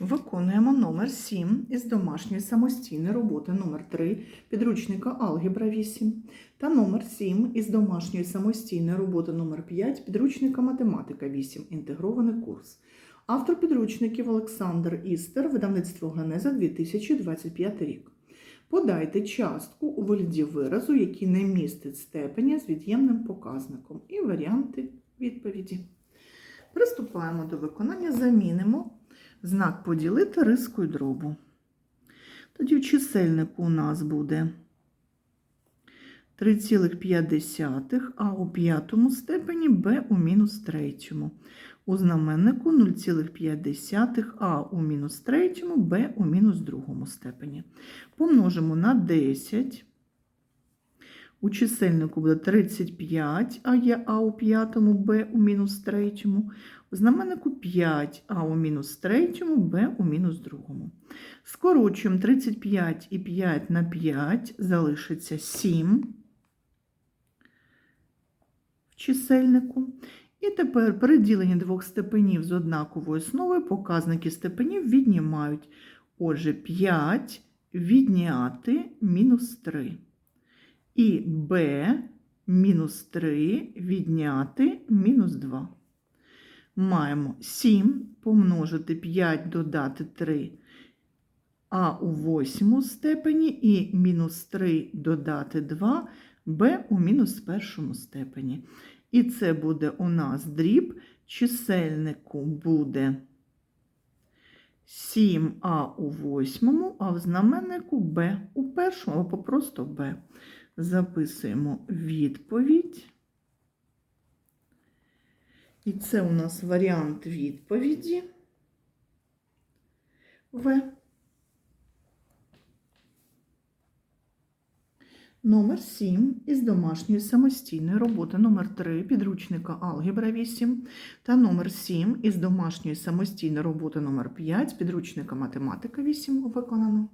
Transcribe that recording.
Виконуємо номер 7 із домашньої самостійної роботи номер 3 підручника Алгебра 8 та номер 7 із домашньої самостійної роботи номер 5 підручника Математика 8 інтегрований курс. Автор підручників Олександр Істер, видавництво Генеза 2025 рік. Подайте частку у вигляді виразу, який не містить степеня з від'ємним показником, і варіанти відповіді. Приступаємо до виконання, замінимо знак поділити рискою дробу. Тоді в чисельнику у нас буде 3,5, а у п'ятому степені b у мінус третьому. У знаменнику 0,5, а у мінус третьому b у мінус другому степені. Помножимо на 10. У чисельнику буде 35, а є а у п'ятому, b у мінус третьому. У знаменнику 5, а у мінус третьому, b у мінус другому. Скорочуємо 35 і 5 на 5, залишиться 7 в чисельнику. І тепер при діленні двох степенів з однаковою основою показники степенів віднімають. Отже, 5 відняти мінус 3. І b мінус 3 відняти мінус 2. Маємо 7 помножити 5 додати 3, а у восьмому степені і мінус 3 додати 2, b у мінус першому степені. І це буде у нас дріб, чисельнику буде 7а у восьмому, а в знаменнику b у першому, або просто b. Записуємо відповідь. І це у нас варіант відповіді В. Номер 7 із домашньої самостійної роботи номер 3 підручника Алгебра 8 та номер 7 із домашньої самостійної роботи номер 5 підручника Математика 8 виконано.